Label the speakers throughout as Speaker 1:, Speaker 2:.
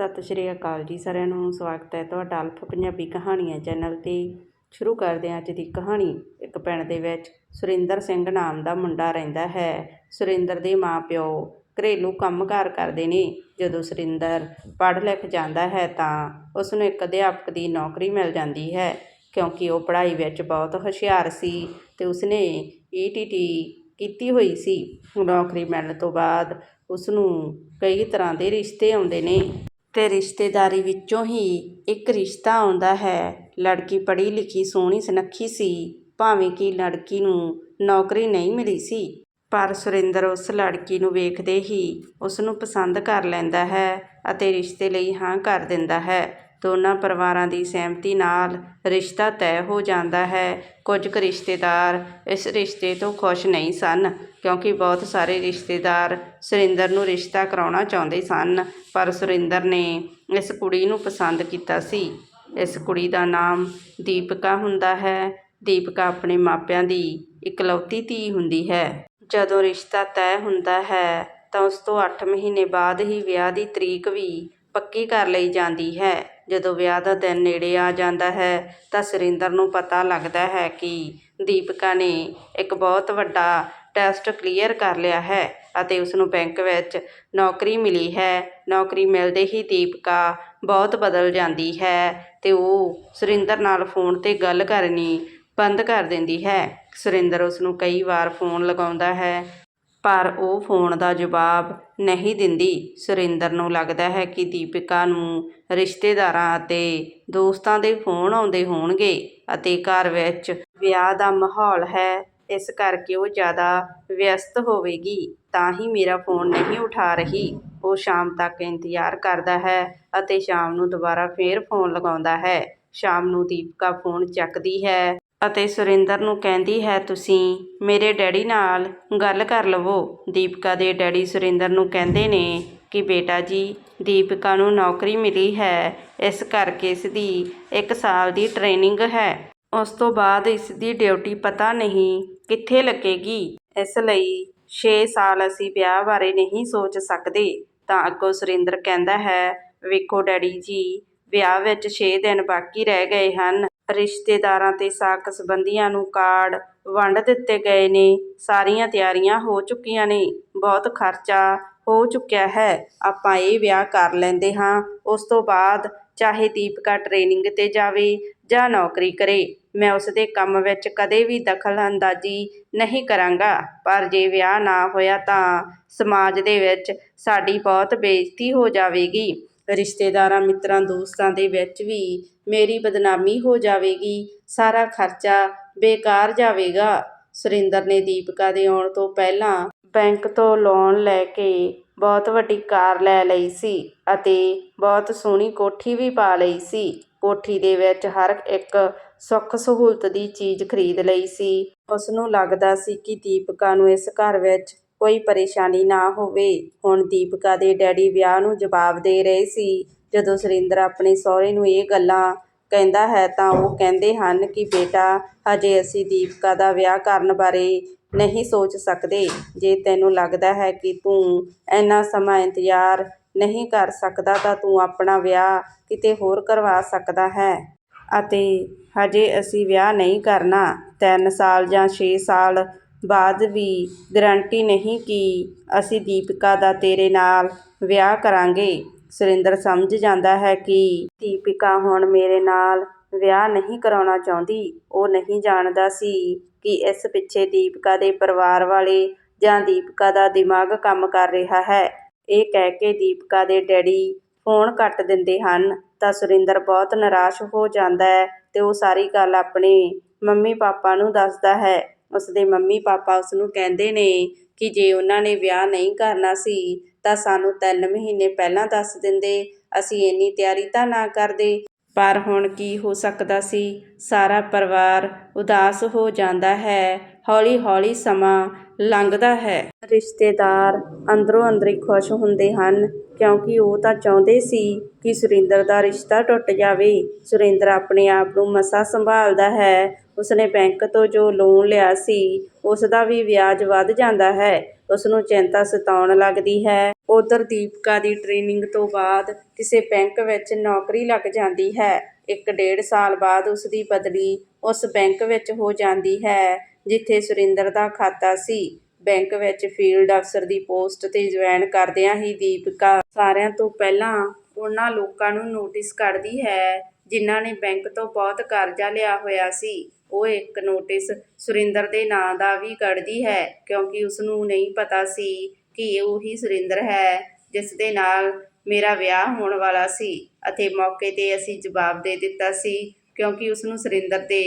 Speaker 1: ਸਤਿ ਸ਼੍ਰੀ ਅਕਾਲ ਜੀ, ਸਾਰਿਆਂ ਨੂੰ ਸਵਾਗਤ ਹੈ ਤੁਹਾਡਾ ਅਲਫ ਪੰਜਾਬੀ ਕਹਾਣੀਆਂ ਚੈਨਲ ਤੇ। ਸ਼ੁਰੂ ਕਰਦੇ ਹਾਂ ਅੱਜ ਦੀ ਕਹਾਣੀ। ਇੱਕ ਪਿੰਡ ਦੇ ਵਿੱਚ ਸੁਰਿੰਦਰ ਸਿੰਘ ਨਾਮ ਦਾ ਮੁੰਡਾ ਰਹਿੰਦਾ ਹੈ। ਸੁਰਿੰਦਰ ਦੇ ਮਾਪਿਓ ਘਰੇਲੂ ਕੰਮਕਾਰ ਕਰਦੇ ਨੇ। ਜਦੋਂ ਸੁਰਿੰਦਰ ਪੜ੍ਹ ਲਿਖ ਜਾਂਦਾ ਹੈ ਤਾਂ ਉਸ ਨੂੰ ਇੱਕ ਅਧਿਆਪਕ ਦੀ ਨੌਕਰੀ ਮਿਲ ਜਾਂਦੀ ਹੈ, ਕਿਉਂਕਿ ਉਹ ਪੜ੍ਹਾਈ ਵਿੱਚ ਬਹੁਤ ਹੁਸ਼ਿਆਰ ਸੀ ਤੇ ਉਸਨੇ ਈਟੀਟੀ ਕੀਤੀ ਹੋਈ ਸੀ। ਨੌਕਰੀ ਮਿਲਣ ਤੋਂ ਬਾਅਦ ਉਸ ਨੂੰ ਕਈ ਤਰ੍ਹਾਂ ਦੇ ਰਿਸ਼ਤੇ ਆਉਂਦੇ ਨੇ। ਅਤੇ ਰਿਸ਼ਤੇਦਾਰੀ ਵਿੱਚੋਂ ਹੀ ਇੱਕ ਰਿਸ਼ਤਾ ਆਉਂਦਾ ਹੈ। ਲੜਕੀ ਪੜ੍ਹੀ ਲਿਖੀ ਸੋਹਣੀ, ਸੁਨੱਖੀ ਸੀ। ਭਾਵੇਂ ਕਿ ਲੜਕੀ ਨੂੰ ਨੌਕਰੀ ਨਹੀਂ ਮਿਲੀ ਸੀ, ਪਰ ਸੁਰਿੰਦਰ ਉਸ ਲੜਕੀ ਨੂੰ ਵੇਖਦੇ ਹੀ ਉਸ ਨੂੰ ਪਸੰਦ ਕਰ ਲੈਂਦਾ ਹੈ ਅਤੇ ਰਿਸ਼ਤੇ ਲਈ ਹਾਂ ਕਰ ਦਿੰਦਾ ਹੈ। ਦੋਨਾਂ ਪਰਿਵਾਰਾਂ ਦੀ ਸਹਿਮਤੀ ਨਾਲ ਰਿਸ਼ਤਾ ਤੈਅ ਹੋ ਜਾਂਦਾ ਹੈ। ਕੁਝ ਕੁ ਰਿਸ਼ਤੇਦਾਰ ਇਸ ਰਿਸ਼ਤੇ ਤੋਂ ਖੁਸ਼ ਨਹੀਂ ਸਨ, ਕਿਉਂਕਿ ਬਹੁਤ ਸਾਰੇ ਰਿਸ਼ਤੇਦਾਰ ਸੁਰਿੰਦਰ ਨੂੰ ਰਿਸ਼ਤਾ ਕਰਾਉਣਾ ਚਾਹੁੰਦੇ ਸਨ, ਪਰ ਸੁਰਿੰਦਰ ਨੇ ਇਸ ਕੁੜੀ ਨੂੰ ਪਸੰਦ ਕੀਤਾ ਸੀ। ਇਸ ਕੁੜੀ ਦਾ ਨਾਮ ਦੀਪਿਕਾ ਹੁੰਦਾ ਹੈ। ਦੀਪਿਕਾ ਆਪਣੇ ਮਾਪਿਆਂ ਦੀ ਇਕਲੌਤੀ ਧੀ ਹੁੰਦੀ ਹੈ। ਜਦੋਂ ਰਿਸ਼ਤਾ ਤੈਅ ਹੁੰਦਾ ਹੈ, ਤਾਂ ਉਸ ਤੋਂ 8 ਮਹੀਨੇ ਬਾਅਦ ਹੀ ਵਿਆਹ ਦੀ ਤਰੀਕ ਵੀ ਪੱਕੀ ਕਰ ਲਈ ਜਾਂਦੀ ਹੈ। ਜਦੋਂ ਵਿਆਹ ਦਾ ਦਿਨ ਨੇੜੇ ਆ ਜਾਂਦਾ ਹੈ, ਤਾਂ ਸੁਰਿੰਦਰ ਨੂੰ ਪਤਾ ਲੱਗਦਾ ਹੈ ਕਿ ਦੀਪਿਕਾ ਨੇ ਇੱਕ ਬਹੁਤ ਵੱਡਾ ਟੈਸਟ ਕਲੀਅਰ ਕਰ ਲਿਆ ਹੈ ਅਤੇ ਉਸਨੂੰ ਬੈਂਕ ਵਿੱਚ ਨੌਕਰੀ ਮਿਲੀ ਹੈ। ਨੌਕਰੀ ਮਿਲਦੇ ਹੀ ਦੀਪਿਕਾ ਬਹੁਤ ਬਦਲ ਜਾਂਦੀ ਹੈ ਤੇ ਉਹ ਸੁਰਿੰਦਰ ਨਾਲ ਫੋਨ ਤੇ ਗੱਲ ਕਰਨੀ ਬੰਦ ਕਰ ਦਿੰਦੀ ਹੈ। ਸੁਰਿੰਦਰ ਉਸ ਨੂੰ ਕਈ ਵਾਰ ਫੋਨ ਲਗਾਉਂਦਾ ਹੈ। ਪਰ ਉਹ ਫੋਨ ਦਾ ਜਵਾਬ ਨਹੀਂ ਦਿੰਦੀ। ਸੁਰਿੰਦਰ ਨੂੰ ਲੱਗਦਾ ਹੈ ਕਿ ਦੀਪਿਕਾ ਨੂੰ ਰਿਸ਼ਤੇਦਾਰਾਂ ਅਤੇ ਦੋਸਤਾਂ ਦੇ ਫੋਨ ਆਉਂਦੇ ਹੋਣਗੇ ਅਤੇ ਘਰ ਵਿੱਚ ਵਿਆਹ ਦਾ ਮਾਹੌਲ ਹੈ। ਇਸ ਕਰਕੇ ਉਹ ਜ਼ਿਆਦਾ ਵਿਅਸਤ ਹੋਵੇਗੀ। ਤਾਂ ਹੀ ਮੇਰਾ ਫੋਨ ਨਹੀਂ ਉਠਾ ਰਹੀ। ਉਹ ਸ਼ਾਮ ਤੱਕ ਇੰਤਜ਼ਾਰ ਕਰਦਾ ਹੈ ਅਤੇ ਸ਼ਾਮ ਨੂੰ ਦੁਬਾਰਾ ਫੇਰ ਫੋਨ ਲਗਾਉਂਦਾ ਹੈ। ਸ਼ਾਮ ਨੂੰ ਦੀਪਿਕਾ ਫੋਨ ਚੱਕਦੀ ਹੈ। ਅਤੇ ਸੁਰਿੰਦਰ ਨੂੰ ਕਹਿੰਦੀ ਹੈ, ਤੁਸੀਂ ਮੇਰੇ ਡੈਡੀ ਨਾਲ ਗੱਲ ਕਰ ਲਵੋ। ਦੀਪਿਕਾ ਦੇ ਡੈਡੀ ਸੁਰਿੰਦਰ ਨੂੰ ਕਹਿੰਦੇ ਨੇ ਕਿ, ਬੇਟਾ ਜੀ, ਦੀਪਿਕਾ ਨੂੰ ਨੌਕਰੀ ਮਿਲੀ ਹੈ। ਇਸ ਕਰਕੇ ਇਸ ਦੀ 1 ਸਾਲ ਦੀ ਟ੍ਰੇਨਿੰਗ ਹੈ। ਉਸ ਤੋਂ ਬਾਅਦ ਇਸ ਦੀ ਡਿਊਟੀ ਪਤਾ ਨਹੀਂ ਕਿੱਥੇ ਲੱਗੇਗੀ। ਇਸ ਲਈ 6 ਸਾਲ ਅਸੀਂ ਵਿਆਹ ਬਾਰੇ ਨਹੀਂ ਸੋਚ ਸਕਦੇ। ਤਾਂ ਅੱਗੋਂ ਸੁਰਿੰਦਰ ਕਹਿੰਦਾ ਹੈ, ਵੇਖੋ ਡੈਡੀ ਜੀ, ਵਿਆਹ ਵਿੱਚ 6 ਦਿਨ ਬਾਕੀ ਰਹਿ ਗਏ ਹਨ। ਰਿਸ਼ਤੇਦਾਰਾਂ ਅਤੇ ਸਾਕ ਸੰਬੰਧੀਆਂ ਨੂੰ ਕਾਰਡ ਵੰਡ ਦਿੱਤੇ ਗਏ ਨੇ। ਸਾਰੀਆਂ ਤਿਆਰੀਆਂ ਹੋ ਚੁੱਕੀਆਂ ਨੇ। ਬਹੁਤ ਖਰਚਾ ਹੋ ਚੁੱਕਿਆ ਹੈ। ਆਪਾਂ ਇਹ ਵਿਆਹ ਕਰ ਲੈਂਦੇ ਹਾਂ। ਉਸ ਤੋਂ ਬਾਅਦ ਚਾਹੇ ਦੀਪਿਕਾ ਟ੍ਰੇਨਿੰਗ ਤੇ ਜਾਵੇ ਜਾਂ ਨੌਕਰੀ ਕਰੇ, ਮੈਂ ਉਸ ਦੇ ਕੰਮ ਵਿੱਚ ਕਦੇ ਵੀ ਦਖਲ ਅੰਦਾਜ਼ੀ ਨਹੀਂ ਕਰਾਂਗਾ। ਪਰ ਜੇ ਵਿਆਹ ਨਾ ਹੋਇਆ ਤਾਂ ਸਮਾਜ ਦੇ ਵਿੱਚ ਸਾਡੀ ਬਹੁਤ ਬੇਇੱਜ਼ਤੀ ਹੋ ਜਾਵੇਗੀ। ਰਿਸ਼ਤੇਦਾਰਾਂ, ਮਿੱਤਰਾਂ, ਦੋਸਤਾਂ ਦੇ ਵਿੱਚ ਵੀ ਮੇਰੀ ਬਦਨਾਮੀ ਹੋ ਜਾਵੇਗੀ, ਸਾਰਾ ਖਰਚਾ ਬੇਕਾਰ ਜਾਵੇਗਾ। ਸੁਰਿੰਦਰ ਨੇ ਦੀਪਿਕਾ ਦੇ ਆਉਣ ਤੋਂ ਪਹਿਲਾਂ ਬੈਂਕ ਤੋਂ ਲੋਨ ਲੈ ਕੇ ਬਹੁਤ ਵੱਡੀ ਕਾਰ ਲੈ ਲਈ ਸੀ ਅਤੇ ਬਹੁਤ ਸੋਹਣੀ ਕੋਠੀ ਵੀ ਪਾ ਲਈ ਸੀ। ਕੋਠੀ ਦੇ ਵਿੱਚ ਹਰ ਇੱਕ ਸੁੱਖ ਸਹੂਲਤ ਦੀ ਚੀਜ਼ ਖਰੀਦ ਲਈ ਸੀ। ਉਸ ਨੂੰ ਲੱਗਦਾ ਸੀ ਕਿ ਦੀਪਿਕਾ ਨੂੰ ਇਸ ਘਰ ਵਿੱਚ ਕੋਈ ਪਰੇਸ਼ਾਨੀ ਨਾ ਹੋਵੇ। ਹੁਣ ਦੀਪਿਕਾ ਦੇ ਡੈਡੀ ਵਿਆਹ ਨੂੰ ਜਵਾਬ ਦੇ ਰਹੇ ਸੀ। ਜਦੋਂ ਸੁਰਿੰਦਰ ਆਪਣੇ ਸਹੁਰੇ ਨੂੰ ਇਹ ਗੱਲਾਂ ਕਹਿੰਦਾ ਹੈ ਤਾਂ ਉਹ ਕਹਿੰਦੇ ਹਨ ਕਿ ਬੇਟਾ, ਹਜੇ ਅਸੀਂ ਦੀਪਿਕਾ ਦਾ ਵਿਆਹ ਕਰਨ ਬਾਰੇ ਨਹੀਂ ਸੋਚ ਸਕਦੇ। ਜੇ ਤੈਨੂੰ ਲੱਗਦਾ ਹੈ ਕਿ ਤੂੰ ਇੰਨਾ ਸਮਾਂ ਇੰਤਜ਼ਾਰ ਨਹੀਂ ਕਰ ਸਕਦਾ ਤਾਂ ਤੂੰ ਆਪਣਾ ਵਿਆਹ ਕਿਤੇ ਹੋਰ ਕਰਵਾ ਸਕਦਾ ਹੈ। ਅਤੇ ਹਜੇ ਅਸੀਂ ਵਿਆਹ ਨਹੀਂ ਕਰਨਾ। 3 ਸਾਲ ਜਾਂ 6 ਸਾਲ ਬਾਅਦ ਵੀ ਗਰੰਟੀ ਨਹੀਂ ਕਿ ਅਸੀਂ ਦੀਪਿਕਾ ਦਾ ਤੇਰੇ ਨਾਲ ਵਿਆਹ ਕਰਾਂਗੇ। ਸੁਰਿੰਦਰ ਸਮਝ ਜਾਂਦਾ ਹੈ ਕਿ ਦੀਪਿਕਾ ਹੁਣ ਮੇਰੇ ਨਾਲ ਵਿਆਹ ਨਹੀਂ ਕਰਾਉਣਾ ਚਾਹੁੰਦੀ। ਉਹ ਨਹੀਂ ਜਾਣਦਾ ਸੀ ਕਿ ਇਸ ਪਿੱਛੇ ਦੀਪਿਕਾ ਦੇ ਪਰਿਵਾਰ ਵਾਲੇ ਜਾਂ ਦੀਪਿਕਾ ਦਾ ਦਿਮਾਗ ਕੰਮ ਕਰ ਰਿਹਾ ਹੈ। ਇਹ ਕਹਿ ਕੇ ਦੀਪਿਕਾ ਦੇ ਡੈਡੀ ਫੋਨ ਕੱਟ ਦਿੰਦੇ ਹਨ। ਤਾਂ ਸੁਰਿੰਦਰ ਬਹੁਤ ਨਿਰਾਸ਼ ਹੋ ਜਾਂਦਾ ਹੈ ਤੇ ਉਹ ਸਾਰੀ ਗੱਲ ਆਪਣੇ ਮੰਮੀ ਪਾਪਾ ਨੂੰ ਦੱਸਦਾ ਹੈ। ਉਸਦੇ ਮੰਮੀ ਪਾਪਾ ਉਸਨੂੰ ਕਹਿੰਦੇ ਨੇ ਕਿ ਜੇ ਉਹਨਾਂ ਨੇ ਵਿਆਹ ਨਹੀਂ ਕਰਨਾ ਸੀ, ਤਾਂ ਸਾਨੂੰ ਤਿੰਨ ਮਹੀਨੇ ਪਹਿਲਾਂ ਦੱਸ ਦਿੰਦੇ। ਅਸੀਂ ਇੰਨੀ ਤਿਆਰੀ ਤਾਂ ਨਾ ਕਰਦੇ। ਪਰ ਹੁਣ ਕੀ ਹੋ ਸਕਦਾ ਸੀ? ਸਾਰਾ ਪਰਿਵਾਰ ਉਦਾਸ ਹੋ ਜਾਂਦਾ ਹੈ। ਹੌਲੀ ਹੌਲੀ ਸਮਾਂ ਲੰਘਦਾ ਹੈ। ਰਿਸ਼ਤੇਦਾਰ ਅੰਦਰੋਂ ਅੰਦਰੀ ਖੁਸ਼ ਹੁੰਦੇ ਹਨ, ਕਿਉਂਕਿ ਉਹ ਤਾਂ ਚਾਹੁੰਦੇ ਸੀ ਕਿ ਸੁਰਿੰਦਰ ਦਾ ਰਿਸ਼ਤਾ ਟੁੱਟ ਜਾਵੇ। ਸੁਰਿੰਦਰ ਆਪਣੇ ਆਪ ਨੂੰ ਮਸਾ ਸੰਭਾਲਦਾ ਹੈ। ਉਸਨੇ ਬੈਂਕ ਤੋਂ ਜੋ ਲੋਨ ਲਿਆ ਸੀ ਉਸ ਦਾ ਵੀ ਵਿਆਜ ਵੱਧ ਜਾਂਦਾ ਹੈ। ਉਸ ਨੂੰ ਚਿੰਤਾ ਸਤਾਉਣ ਲੱਗਦੀ ਹੈ। ਉਧਰ ਦੀਪਿਕਾ ਦੀ ਟ੍ਰੇਨਿੰਗ ਤੋਂ ਬਾਅਦ ਕਿਸੇ ਬੈਂਕ ਵਿੱਚ ਨੌਕਰੀ ਲੱਗ ਜਾਂਦੀ ਹੈ। ਇੱਕ ਡੇਢ ਸਾਲ ਬਾਅਦ ਉਸ ਦੀ ਬਦਲੀ ਉਸ ਬੈਂਕ ਵਿੱਚ ਹੋ ਜਾਂਦੀ ਹੈ, ਜਿੱਥੇ ਸੁਰਿੰਦਰ ਦਾ ਖਾਤਾ ਸੀ। ਬੈਂਕ ਵਿੱਚ ਫੀਲਡ ਅਫਸਰ ਦੀ ਪੋਸਟ ਤੇ ਜੁਆਇਨ ਕਰਦਿਆਂ ਹੀ ਦੀਪਿਕਾ ਸਾਰਿਆਂ ਤੋਂ ਪਹਿਲਾਂ ਉਹਨਾਂ ਲੋਕਾਂ ਨੂੰ ਨੋਟਿਸ ਕੱਢਦੀ ਹੈ, ਜਿਨ੍ਹਾਂ ਨੇ ਬੈਂਕ ਤੋਂ ਬਹੁਤ ਕਰਜ਼ਾ ਲਿਆ ਹੋਇਆ ਸੀ। ਉਹ ਇੱਕ ਨੋਟਿਸ ਸੁਰਿੰਦਰ ਦੇ ਨਾਂ ਦਾ ਵੀ ਕੱਢਦੀ ਹੈ, ਕਿਉਂਕਿ ਉਸ ਨੂੰ ਨਹੀਂ ਪਤਾ ਸੀ ਕਿ ਉਹੀ ਸੁਰਿੰਦਰ ਹੈ, ਜਿਸ ਦੇ ਨਾਲ ਮੇਰਾ ਵਿਆਹ ਹੋਣ ਵਾਲਾ ਸੀ ਅਤੇ ਮੌਕੇ ਤੇ ਅਸੀਂ ਜਵਾਬ ਦੇ ਦਿੱਤਾ ਸੀ, ਕਿਉਂਕਿ ਉਸ ਨੂੰ ਸੁਰਿੰਦਰ ਦੇ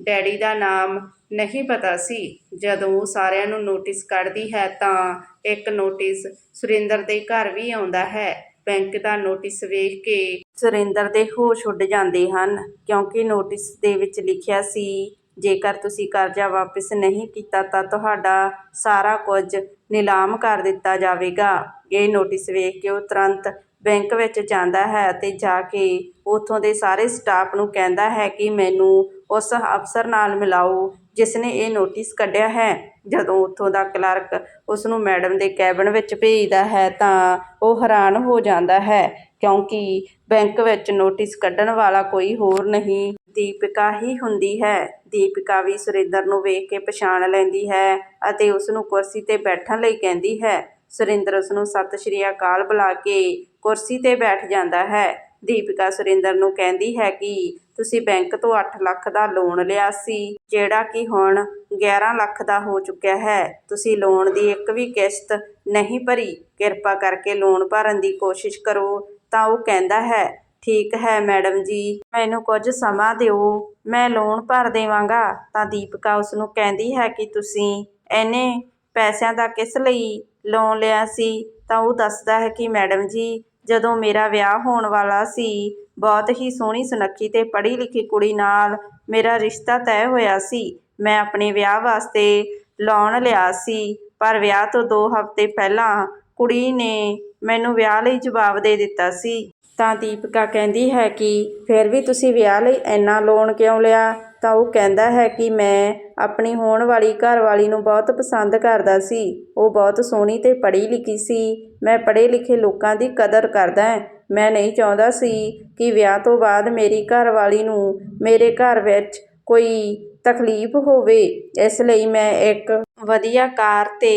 Speaker 1: ਡੈਡੀ ਦਾ ਨਾਮ ਨਹੀਂ ਪਤਾ ਸੀ। ਜਦੋਂ ਉਹ ਸਾਰਿਆਂ ਨੂੰ ਨੋਟਿਸ ਕੱਢਦੀ ਹੈ ਤਾਂ ਇੱਕ ਨੋਟਿਸ ਸੁਰਿੰਦਰ ਦੇ ਘਰ ਵੀ ਆਉਂਦਾ ਹੈ। ਬੈਂਕ ਦਾ ਨੋਟਿਸ ਵੇਖ ਕੇ ਸੁਰਿੰਦਰ ਦੇ ਹੋਸ਼ ਉੱਡ ਜਾਂਦੇ ਹਨ, ਕਿਉਂਕਿ ਨੋਟਿਸ ਦੇ ਵਿੱਚ ਲਿਖਿਆ ਸੀ, ਜੇਕਰ ਤੁਸੀਂ ਕਰਜ਼ਾ ਵਾਪਸ ਨਹੀਂ ਕੀਤਾ ਤਾਂ ਤੁਹਾਡਾ ਸਾਰਾ ਕੁਝ ਨਿਲਾਮ ਕਰ ਦਿੱਤਾ ਜਾਵੇਗਾ। ਇਹ ਨੋਟਿਸ ਵੇਖ ਕੇ ਉਹ ਤੁਰੰਤ ਬੈਂਕ ਵਿੱਚ ਜਾਂਦਾ ਹੈ ਅਤੇ ਜਾ ਕੇ ਉੱਥੋਂ ਦੇ ਸਾਰੇ ਸਟਾਫ ਨੂੰ ਕਹਿੰਦਾ ਹੈ ਕਿ ਮੈਨੂੰ ਉਸ ਅਫਸਰ ਨਾਲ ਮਿਲਾਓ, ਜਿਸ ਨੇ ਇਹ ਨੋਟਿਸ ਕੱਢਿਆ ਹੈ। ਜਦੋਂ ਉੱਥੋਂ ਦਾ ਕਲਰਕ ਉਸ ਨੂੰ ਮੈਡਮ ਦੇ ਕੈਬਨ ਵਿੱਚ ਭੇਜਦਾ ਹੈ ਤਾਂ ਉਹ ਹੈਰਾਨ ਹੋ ਜਾਂਦਾ ਹੈ, ਕਿਉਂਕਿ ਬੈਂਕ ਵਿੱਚ ਨੋਟਿਸ ਕੱਢਣ ਵਾਲਾ ਕੋਈ ਹੋਰ ਨਹੀਂ। ਦੀਪਿਕਾ ਹੀ ਹੁੰਦੀ ਹੈ। ਦੀਪਿਕਾ ਵੀ ਸੁਰਿੰਦਰ ਨੂੰ ਵੇਖ ਕੇ ਪਛਾਣ ਲੈਂਦੀ ਹੈ ਅਤੇ ਉਸ ਨੂੰ ਕੁਰਸੀ ਤੇ ਬੈਠਣ ਲਈ ਕਹਿੰਦੀ ਹੈ। ਸੁਰਿੰਦਰ ਉਸ ਨੂੰ ਸਤਿ ਸ਼੍ਰੀ ਅਕਾਲ ਬੁਲਾ ਕੇ ਕੁਰਸੀ ਤੇ ਬੈਠ ਜਾਂਦਾ ਹੈ। ਦੀਪਿਕਾ ਸੁਰਿੰਦਰ ਨੂੰ ਕਹਿੰਦੀ ਹੈ ਕਿ ਤੁਸੀਂ ਬੈਂਕ ਤੋਂ 8 ਲੱਖ ਦਾ ਲੋਨ ਲਿਆ ਸੀ, ਜਿਹੜਾ ਕਿ ਹੁਣ 11 ਲੱਖ ਦਾ ਹੋ ਚੁੱਕਿਆ ਹੈ। ਤੁਸੀਂ ਲੋਨ ਦੀ ਇੱਕ ਵੀ ਕਿਸ਼ਤ ਨਹੀਂ ਭਰੀ। ਕਿਰਪਾ ਕਰਕੇ ਲੋਨ ਭਰਨ ਦੀ ਕੋਸ਼ਿਸ਼ ਕਰੋ, ਤਾਂ ਉਹ ਕਹਿੰਦਾ ਹੈ, ਠੀਕ ਹੈ ਮੈਡਮ ਜੀ, ਮੈਨੂੰ ਕੁਝ ਸਮਾਂ ਦਿਓ। ਮੈਂ ਲੋਨ ਭਰ ਦੇਵਾਂਗਾ। ਤਾਂ ਦੀਪਿਕਾ ਉਸ ਨੂੰ ਕਹਿੰਦੀ ਹੈ ਕਿ ਤੁਸੀਂ ਐਨੇ ਪੈਸਿਆਂ ਦਾ ਕਿਸ ਲਈ ਲੋਨ ਲਿਆ ਸੀ? ਤਾਂ ਉਹ ਦੱਸਦਾ ਹੈ ਕਿ ਮੈਡਮ ਜੀ, ਜਦੋਂ ਮੇਰਾ ਵਿਆਹ ਹੋਣ ਵਾਲਾ ਸੀ ਬਹੁਤ ਹੀ ਸੋਹਣੀ ਸੁਨੱਖੀ ਤੇ ਪੜ੍ਹੀ ਲਿਖੀ ਕੁੜੀ ਨਾਲ ਮੇਰਾ ਰਿਸ਼ਤਾ ਤੈਅ ਹੋਇਆ ਸੀ। ਮੈਂ ਆਪਣੇ ਵਿਆਹ ਵਾਸਤੇ ਲੋਨ ਲਿਆ ਸੀ, ਪਰ ਵਿਆਹ ਤੋਂ 2 ਹਫ਼ਤੇ ਪਹਿਲਾਂ ਕੁੜੀ ਨੇ ਮੈਨੂੰ ਵਿਆਹ ਲਈ ਜਵਾਬ ਦੇ ਦਿੱਤਾ ਸੀ। ਤਾਂ ਦੀਪਿਕਾ ਕਹਿੰਦੀ ਹੈ ਕਿ ਫਿਰ ਵੀ ਤੁਸੀਂ ਵਿਆਹ ਲਈ ਇੰਨਾ ਲੋਨ ਕਿਉਂ ਲਿਆ? ਤਾਂ ਉਹ ਕਹਿੰਦਾ ਹੈ ਕਿ ਮੈਂ ਆਪਣੀ ਹੋਣ ਵਾਲੀ ਘਰਵਾਲੀ ਨੂੰ ਬਹੁਤ ਪਸੰਦ ਕਰਦਾ ਸੀ। ਉਹ ਬਹੁਤ ਸੋਹਣੀ ਤੇ ਪੜ੍ਹੀ ਲਿਖੀ ਸੀ। ਮੈਂ ਪੜ੍ਹੇ ਲਿਖੇ ਲੋਕਾਂ ਦੀ ਕਦਰ ਕਰਦਾ ਹਾਂ। ਮੈਂ ਨਹੀਂ ਚਾਹੁੰਦਾ ਸੀ ਕਿ ਵਿਆਹ ਤੋਂ ਬਾਅਦ ਮੇਰੀ ਘਰਵਾਲੀ ਨੂੰ ਮੇਰੇ ਘਰ ਵਿੱਚ ਕੋਈ ਤਕਲੀਫ ਹੋਵੇ। ਇਸ ਲਈ ਮੈਂ ਇੱਕ ਵਧੀਆ ਕਾਰ ਅਤੇ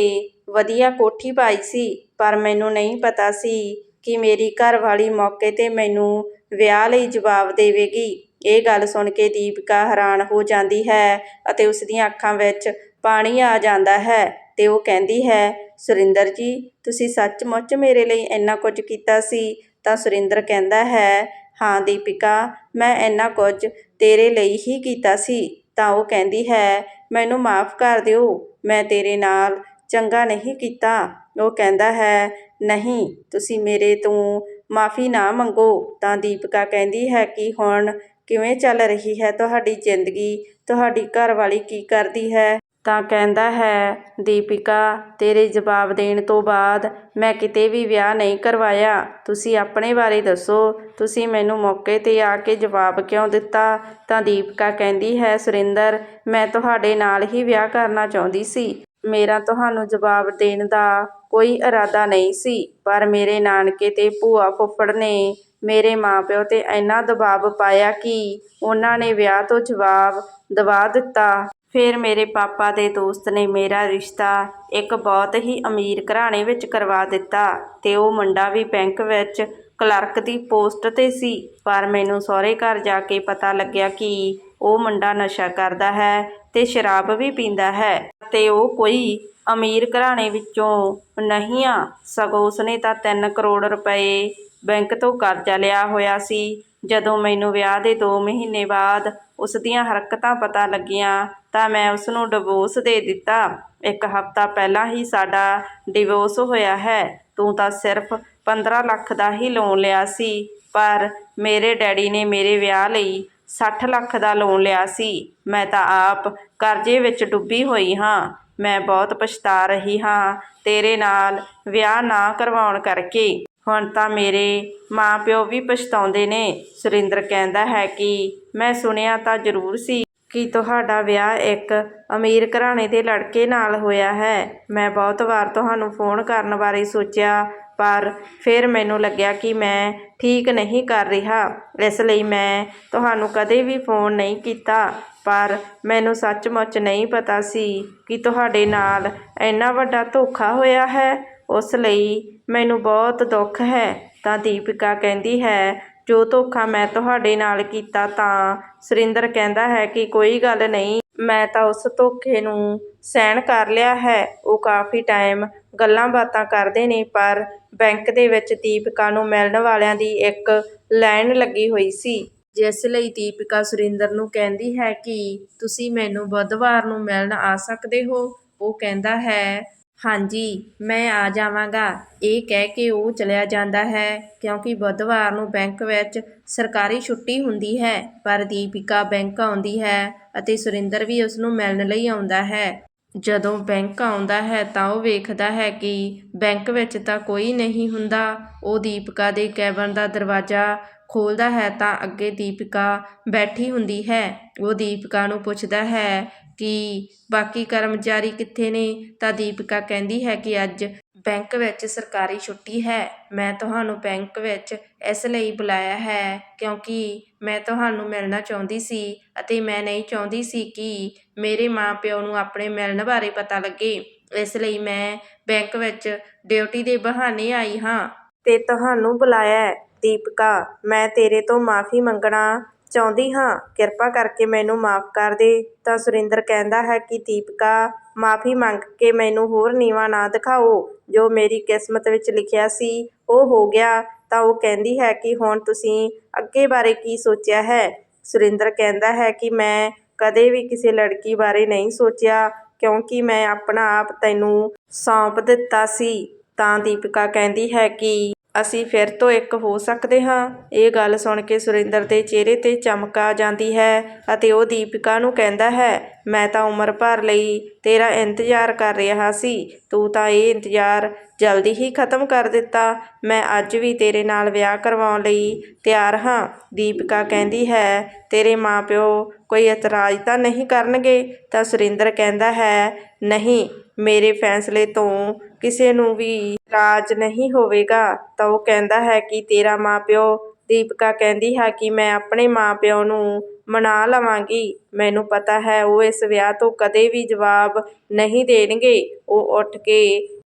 Speaker 1: ਵਧੀਆ ਕੋਠੀ ਪਾਈ ਸੀ, ਪਰ ਮੈਨੂੰ ਨਹੀਂ ਪਤਾ ਸੀ ਕਿ ਮੇਰੀ ਘਰਵਾਲੀ ਮੌਕੇ ਤੇ ਮੈਨੂੰ ਵਿਆਹ ਲਈ ਜਵਾਬ ਦੇਵੇਗੀ। ਇਹ ਗੱਲ ਸੁਣ ਕੇ ਦੀਪਿਕਾ ਹੈਰਾਨ ਹੋ ਜਾਂਦੀ ਹੈ ਅਤੇ ਉਸ ਦੀਆਂ ਅੱਖਾਂ ਵਿੱਚ ਪਾਣੀ ਆ ਜਾਂਦਾ ਹੈ ਅਤੇ ਉਹ ਕਹਿੰਦੀ ਹੈ ਸੁਰਿੰਦਰ ਜੀ, ਤੁਸੀਂ ਸੱਚਮੁੱਚ ਮੇਰੇ ਲਈ ਇੰਨਾ ਕੁਝ ਕੀਤਾ ਸੀ? ਤਾਂ ਸੁਰਿੰਦਰ ਕਹਿੰਦਾ ਹੈ, ਹਾਂ ਦੀਪਿਕਾ, ਮੈਂ ਇੰਨਾ ਕੁਝ ਤੇਰੇ ਲਈ ਹੀ ਕੀਤਾ ਸੀ। ਤਾਂ ਉਹ ਕਹਿੰਦੀ ਹੈ, ਮੈਨੂੰ ਮਾਫ ਕਰ ਦਿਓ, ਮੈਂ ਤੇਰੇ ਨਾਲ ਚੰਗਾ ਨਹੀਂ ਕੀਤਾ। ਉਹ ਕਹਿੰਦਾ ਹੈ, ਨਹੀਂ, ਤੁਸੀਂ ਮੇਰੇ ਤੋਂ ਮਾਫੀ ਨਾ ਮੰਗੋ। ਤਾਂ ਦੀਪਿਕਾ ਕਹਿੰਦੀ ਹੈ ਕਿ ਹੁਣ ਕਿਵੇਂ ਚੱਲ ਰਹੀ ਹੈ ਤੁਹਾਡੀ ਜ਼ਿੰਦਗੀ? ਤੁਹਾਡੀ ਘਰਵਾਲੀ ਕੀ ਕਰਦੀ ਹੈ? ਤਾਂ ਕਹਿੰਦਾ ਹੈ, ਦੀਪਿਕਾ, ਤੇਰੇ ਜਵਾਬ ਦੇਣ ਤੋਂ ਬਾਅਦ ਮੈਂ ਕਿਤੇ ਵੀ ਵਿਆਹ ਨਹੀਂ ਕਰਵਾਇਆ। ਤੁਸੀਂ ਆਪਣੇ ਬਾਰੇ ਦੱਸੋ। ਤੁਸੀਂ ਮੈਨੂੰ ਮੌਕੇ ਤੇ ਆ ਕੇ ਜਵਾਬ ਕਿਉਂ ਦਿੱਤਾ? ਤਾਂ ਦੀਪਿਕਾ ਕਹਿੰਦੀ ਹੈ, ਸੁਰਿੰਦਰ, ਮੈਂ ਤੁਹਾਡੇ ਨਾਲ ਹੀ ਵਿਆਹ ਕਰਨਾ ਚਾਹੁੰਦੀ ਸੀ। ਮੇਰਾ ਤੁਹਾਨੂੰ ਜਵਾਬ ਦੇਣ ਦਾ ਕੋਈ ਇਰਾਦਾ ਨਹੀਂ ਸੀ, ਪਰ ਮੇਰੇ ਨਾਨਕੇ ਤੇ ਭੂਆ ਫੁੱਫੜ ਨੇ ਮੇਰੇ ਮਾਂ ਪਿਓ ਤੇ ਇੰਨਾ ਦਬਾਅ ਪਾਇਆ ਕਿ ਉਹਨਾਂ ਨੇ ਵਿਆਹ ਤੋਂ ਜਵਾਬ ਦਵਾ ਦਿੱਤਾ। ਫਿਰ ਮੇਰੇ ਪਾਪਾ ਦੇ ਦੋਸਤ ਨੇ ਮੇਰਾ ਰਿਸ਼ਤਾ ਇੱਕ ਬਹੁਤ ਹੀ ਅਮੀਰ ਘਰਾਣੇ ਵਿੱਚ ਕਰਵਾ ਦਿੱਤਾ ਤੇ ਉਹ ਮੁੰਡਾ ਵੀ ਬੈਂਕ ਵਿੱਚ ਕਲਰਕ ਦੀ ਪੋਸਟ ਤੇ ਸੀ। ਪਰ ਮੈਨੂੰ ਸਹੁਰੇ ਘਰ ਜਾ ਕੇ ਪਤਾ ਲੱਗਿਆ ਕਿ ਉਹ ਮੁੰਡਾ ਨਸ਼ਾ ਕਰਦਾ ਹੈ ਤੇ ਸ਼ਰਾਬ ਵੀ ਪੀਂਦਾ ਹੈ ਅਤੇ ਉਹ ਕੋਈ ਅਮੀਰ ਘਰਾਣੇ ਵਿੱਚੋਂ ਨਹੀਂ ਆ। ਸਗੋਂ ਉਸਨੇ ਤਾਂ ਤਿੰਨ ਕਰੋੜ ਰੁਪਏ ਬੈਂਕ ਤੋਂ ਕਰਜ਼ਾ ਲਿਆ ਹੋਇਆ ਸੀ। ਜਦੋਂ ਮੈਨੂੰ ਵਿਆਹ ਦੇ 2 ਮਹੀਨੇ ਬਾਅਦ ਉਸ ਦੀਆਂ ਹਰਕਤਾਂ ਪਤਾ ਲੱਗੀਆਂ, ਤਾਂ ਮੈਂ ਉਸ ਨੂੰ ਡਿਵੋਰਸ ਦੇ ਦਿੱਤਾ। ਇੱਕ ਹਫ਼ਤਾ ਪਹਿਲਾਂ ਹੀ ਸਾਡਾ ਡਿਵੋਰਸ ਹੋਇਆ ਹੈ। ਤੂੰ ਤਾਂ ਸਿਰਫ 15 ਲੱਖ ਦਾ ਹੀ ਲੋਨ ਲਿਆ ਸੀ, ਪਰ ਮੇਰੇ ਡੈਡੀ ਨੇ ਮੇਰੇ ਵਿਆਹ ਲਈ 60 ਲੱਖ ਦਾ ਲੋਨ ਲਿਆ ਸੀ। ਮੈਂ ਤਾਂ ਆਪ ਕਰਜ਼ੇ ਵਿੱਚ ਡੁੱਬੀ ਹੋਈ ਹਾਂ। ਮੈਂ ਬਹੁਤ ਪਛਤਾ ਰਹੀ ਹਾਂ। ਤੇਰੇ ਨਾਲ ਵਿਆਹ ਨਾ ਕਰਵਾਉਣ ਕਰਕੇ ਹੁਣ ਤਾਂ ਮੇਰੇ ਮਾਂ ਪਿਓ ਵੀ ਪਛਤਾਉਂਦੇ ਨੇ। ਸੁਰਿੰਦਰ ਕਹਿੰਦਾ ਹੈ ਕਿ ਮੈਂ ਸੁਣਿਆ ਤਾਂ ਜ਼ਰੂਰ ਸੀ ਕਿ ਤੁਹਾਡਾ ਵਿਆਹ ਇੱਕ ਅਮੀਰ ਘਰਾਣੇ ਦੇ ਲੜਕੇ ਨਾਲ ਹੋਇਆ ਹੈ। ਮੈਂ ਬਹੁਤ ਵਾਰ ਤੁਹਾਨੂੰ ਫੋਨ ਕਰਨ ਬਾਰੇ ਸੋਚਿਆ, ਪਰ ਫਿਰ ਮੈਨੂੰ ਲੱਗਿਆ ਕਿ ਮੈਂ ਠੀਕ ਨਹੀਂ ਕਰ ਰਿਹਾ। ਇਸ ਲਈ ਮੈਂ ਤੁਹਾਨੂੰ ਕਦੇ ਵੀ ਫੋਨ ਨਹੀਂ ਕੀਤਾ, ਪਰ ਮੈਨੂੰ ਸੱਚਮੁੱਚ ਨਹੀਂ ਪਤਾ ਸੀ ਕਿ ਤੁਹਾਡੇ ਨਾਲ ਇੰਨਾ ਵੱਡਾ ਧੋਖਾ ਹੋਇਆ ਹੈ। ਉਸ ਲਈ ਮੈਨੂੰ ਬਹੁਤ ਦੁੱਖ ਹੈ। ਤਾਂ ਦੀਪਿਕਾ ਕਹਿੰਦੀ ਹੈ, ਜੋ ਧੋਖਾ ਮੈਂ ਤੁਹਾਡੇ ਨਾਲ ਕੀਤਾ ਤਾਂ ਸੁਰਿੰਦਰ ਕਹਿੰਦਾ ਹੈ ਕਿ ਕੋਈ ਗੱਲ ਨਹੀਂ, ਮੈਂ ਤਾਂ ਉਸ ਧੋਖੇ ਨੂੰ ਸਹਿਣ ਕਰ ਲਿਆ ਹੈ। ਉਹ ਕਾਫੀ ਟਾਈਮ ਗੱਲਾਂ ਬਾਤਾਂ ਕਰਦੇ ਨੇ, ਪਰ ਬੈਂਕ ਦੇ ਵਿੱਚ ਦੀਪਿਕਾ ਨੂੰ ਮਿਲਣ ਵਾਲਿਆਂ ਦੀ ਇੱਕ ਲਾਈਨ ਲੱਗੀ ਹੋਈ ਸੀ। ਜਿਸ ਲਈ ਦੀਪਿਕਾ ਸੁਰਿੰਦਰ ਨੂੰ ਕਹਿੰਦੀ ਹੈ ਕਿ ਤੁਸੀਂ ਮੈਨੂੰ ਬੁੱਧਵਾਰ ਨੂੰ ਮਿਲਣ ਆ ਸਕਦੇ ਹੋ। ਉਹ ਕਹਿੰਦਾ ਹੈ ਹਾਂਜੀ, ਮੈਂ ਆ ਜਾਵਾਂਗਾ। ਇਹ ਕਹਿ ਕੇ ਉਹ ਚਲਿਆ ਜਾਂਦਾ ਹੈ, ਕਿਉਂਕਿ ਬੁੱਧਵਾਰ ਨੂੰ ਬੈਂਕ ਵਿੱਚ ਸਰਕਾਰੀ ਛੁੱਟੀ ਹੁੰਦੀ ਹੈ, ਪਰ ਦੀਪਿਕਾ ਬੈਂਕ ਆਉਂਦੀ ਹੈ ਅਤੇ ਸੁਰਿੰਦਰ ਵੀ ਉਸ ਨੂੰ ਮਿਲਣ ਲਈ ਆਉਂਦਾ ਹੈ। ਜਦੋਂ ਬੈਂਕ ਆਉਂਦਾ ਹੈ ਤਾਂ ਉਹ ਵੇਖਦਾ ਹੈ ਕਿ ਬੈਂਕ ਵਿੱਚ ਤਾਂ ਕੋਈ ਨਹੀਂ ਹੁੰਦਾ। ਉਹ ਦੀਪਿਕਾ ਦੇ ਕੈਬਨ ਦਾ ਦਰਵਾਜ਼ਾ ਖੋਲਦਾ ਹੈ ਤਾਂ ਅੱਗੇ ਦੀਪਿਕਾ ਬੈਠੀ ਹੁੰਦੀ ਹੈ। ਉਹ ਦੀਪਿਕਾ ਨੂੰ ਪੁੱਛਦਾ ਹੈ ਕਿ ਬਾਕੀ ਕਰਮਚਾਰੀ ਕਿੱਥੇ ਨੇ? ਤਾਂ ਦੀਪਿਕਾ ਕਹਿੰਦੀ ਹੈ ਕਿ ਅੱਜ ਬੈਂਕ ਵਿੱਚ ਸਰਕਾਰੀ ਛੁੱਟੀ ਹੈ। ਮੈਂ ਤੁਹਾਨੂੰ ਬੈਂਕ ਵਿੱਚ ਇਸ ਲਈ ਬੁਲਾਇਆ ਹੈ ਕਿਉਂਕਿ ਮੈਂ ਤੁਹਾਨੂੰ ਮਿਲਣਾ ਚਾਹੁੰਦੀ ਸੀ ਅਤੇ ਮੈਂ ਨਹੀਂ ਚਾਹੁੰਦੀ ਸੀ ਕਿ ਮੇਰੇ ਮਾਂ ਪਿਓ ਨੂੰ ਆਪਣੇ ਮਿਲਣ ਬਾਰੇ ਪਤਾ ਲੱਗੇ। ਇਸ ਲਈ ਮੈਂ ਬੈਂਕ ਵਿੱਚ ਡਿਊਟੀ ਦੇ ਬਹਾਨੇ ਆਈ ਹਾਂ। ਤੇ ਤੁਹਾਨੂੰ ਬੁਲਾਇਆ ਹੈ। ਦੀਪਿਕਾ, ਮੈਂ ਤੇਰੇ ਤੋਂ ਮਾਫੀ ਮੰਗਣਾ ਚਾਹੁੰਦੀ ਹਾਂ। ਕਿਰਪਾ ਕਰਕੇ ਮੈਨੂੰ ਮਾਫ ਕਰ ਦੇ। ਤਾਂ ਸੁਰਿੰਦਰ ਕਹਿੰਦਾ ਹੈ ਕਿ ਦੀਪਿਕਾ, ਮਾਫੀ ਮੰਗ ਕੇ ਮੈਨੂੰ ਹੋਰ ਨੀਵਾਂ ਨਾ ਦਿਖਾਓ। ਜੋ ਮੇਰੀ ਕਿਸਮਤ ਵਿੱਚ ਲਿਖਿਆ ਸੀ, ਉਹ ਹੋ ਗਿਆ। ਤਾਂ ਉਹ ਕਹਿੰਦੀ ਹੈ ਕਿ ਹੁਣ ਤੁਸੀਂ ਅੱਗੇ ਬਾਰੇ ਕੀ ਸੋਚਿਆ ਹੈ? ਸੁਰਿੰਦਰ ਕਹਿੰਦਾ ਹੈ ਕਿ ਮੈਂ ਕਦੇ ਵੀ ਕਿਸੇ ਲੜਕੀ ਬਾਰੇ ਨਹੀਂ ਸੋਚਿਆ, ਕਿਉਂਕਿ ਮੈਂ ਆਪਣਾ ਆਪ ਤੈਨੂੰ ਸੌਂਪ ਦਿੱਤਾ ਸੀ। ਤਾਂ ਦੀਪਿਕਾ ਕਹਿੰਦੀ ਹੈ ਕਿ ਅਸੀਂ ਫਿਰ ਤੋਂ ਇੱਕ ਹੋ ਸਕਦੇ ਹਾਂ। ਇਹ ਗੱਲ ਸੁਣ ਕੇ ਸੁਰਿੰਦਰ ਦੇ ਚਿਹਰੇ ਤੇ ਚਮਕ ਆ ਜਾਂਦੀ ਹੈ ਅਤੇ ਉਹ ਦੀਪਿਕਾ ਨੂੰ ਕਹਿੰਦਾ ਹੈ, ਮੈਂ ਤਾਂ ਉਮਰ ਭਰ ਲਈ ਤੇਰਾ ਇੰਤਜ਼ਾਰ ਕਰ ਰਿਹਾ ਸੀ। ਤੂੰ ਤਾਂ ਇਹ ਇੰਤਜ਼ਾਰ ਜਲਦੀ ਹੀ ਖਤਮ ਕਰ ਦਿੱਤਾ। ਮੈਂ ਅੱਜ ਵੀ ਤੇਰੇ ਨਾਲ ਵਿਆਹ ਕਰਵਾਉਣ ਲਈ ਤਿਆਰ ਹਾਂ। ਦੀਪਿਕਾ ਕਹਿੰਦੀ ਹੈ, ਤੇਰੇ ਮਾਪਿਓ ਕੋਈ ਇਤਰਾਜ਼ ਤਾਂ ਨਹੀਂ ਕਰਨਗੇ? ਤਾਂ ਸੁਰਿੰਦਰ ਕਹਿੰਦਾ ਹੈ, ਨਹੀਂ, ਮੇਰੇ ਫੈਸਲੇ ਤੋਂ ਕਿਸੇ ਨੂੰ ਵੀ ਰਾਜ ਨਹੀਂ ਹੋਵੇਗਾ, ਤਾਂ ਉਹ ਕਹਿੰਦਾ ਹੈ ਕਿ ਤੇਰਾ ਮਾਂ ਪਿਓ ਦੀਪਿਕਾ ਕਹਿੰਦੀ ਹੈ ਕਿ ਮੈਂ ਆਪਣੇ ਮਾਂ ਪਿਓ ਨੂੰ ਮਨਾ ਲਵਾਂਗੀ। ਮੈਨੂੰ ਪਤਾ ਹੈ ਉਹ ਇਸ ਵਿਆਹ ਤੋਂ ਕਦੇ ਵੀ ਜਵਾਬ ਨਹੀਂ ਦੇਣਗੇ। ਉਹ ਉੱਠ ਕੇ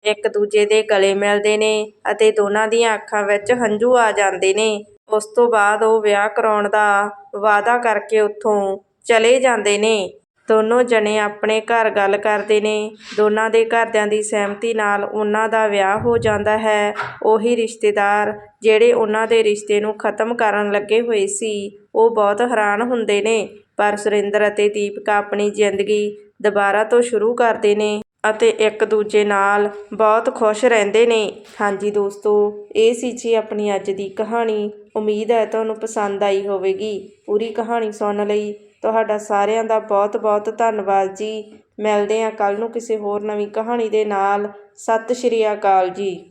Speaker 1: ਇੱਕ ਦੂਜੇ ਦੇ ਗਲੇ ਮਿਲਦੇ ਨੇ ਅਤੇ ਦੋਨਾਂ ਦੀਆਂ ਅੱਖਾਂ ਵਿੱਚ ਹੰਝੂ ਆ ਜਾਂਦੇ ਨੇ। ਉਸ ਤੋਂ ਬਾਅਦ ਉਹ ਵਿਆਹ ਕਰਾਉਣ ਦਾ ਵਾਅਦਾ ਕਰਕੇ ਉੱਥੋਂ ਚਲੇ ਜਾਂਦੇ ਨੇ। ਦੋਨੋਂ ਜਣੇ ਆਪਣੇ ਘਰ ਗੱਲ ਕਰਦੇ ਨੇ। ਦੋਨਾਂ ਦੇ ਘਰਦਿਆਂ ਦੀ ਸਹਿਮਤੀ ਨਾਲ ਉਹਨਾਂ ਦਾ ਵਿਆਹ ਹੋ ਜਾਂਦਾ ਹੈ। ਉਹੀ ਰਿਸ਼ਤੇਦਾਰ ਜਿਹੜੇ ਉਹਨਾਂ ਦੇ ਰਿਸ਼ਤੇ ਨੂੰ ਖਤਮ ਕਰਨ ਲੱਗੇ ਹੋਏ ਸੀ, ਉਹ ਬਹੁਤ ਹੈਰਾਨ ਹੁੰਦੇ ਨੇ। ਪਰ ਸੁਰਿੰਦਰ ਅਤੇ ਦੀਪਿਕਾ ਆਪਣੀ ਜ਼ਿੰਦਗੀ ਦੁਬਾਰਾ ਤੋਂ ਸ਼ੁਰੂ ਕਰਦੇ ਨੇ ਅਤੇ ਇੱਕ ਦੂਜੇ ਨਾਲ ਬਹੁਤ ਖੁਸ਼ ਰਹਿੰਦੇ ਨੇ। ਹਾਂਜੀ ਦੋਸਤੋ, ਇਹ ਸੀ ਜੀ ਆਪਣੀ ਅੱਜ ਦੀ ਕਹਾਣੀ। ਉਮੀਦ ਹੈ ਤੁਹਾਨੂੰ ਪਸੰਦ ਆਈ ਹੋਵੇਗੀ। ਪੂਰੀ ਕਹਾਣੀ ਸੁਣਨ ਲਈ ਤੁਹਾਡਾ ਸਾਰਿਆਂ ਦਾ ਬਹੁਤ ਬਹੁਤ ਧੰਨਵਾਦ ਜੀ। ਮਿਲਦੇ ਹਾਂ ਕੱਲ੍ਹ ਨੂੰ ਕਿਸੇ ਹੋਰ ਨਵੀਂ ਕਹਾਣੀ ਦੇ ਨਾਲ। ਸਤਿ ਸ਼੍ਰੀ ਅਕਾਲ ਜੀ।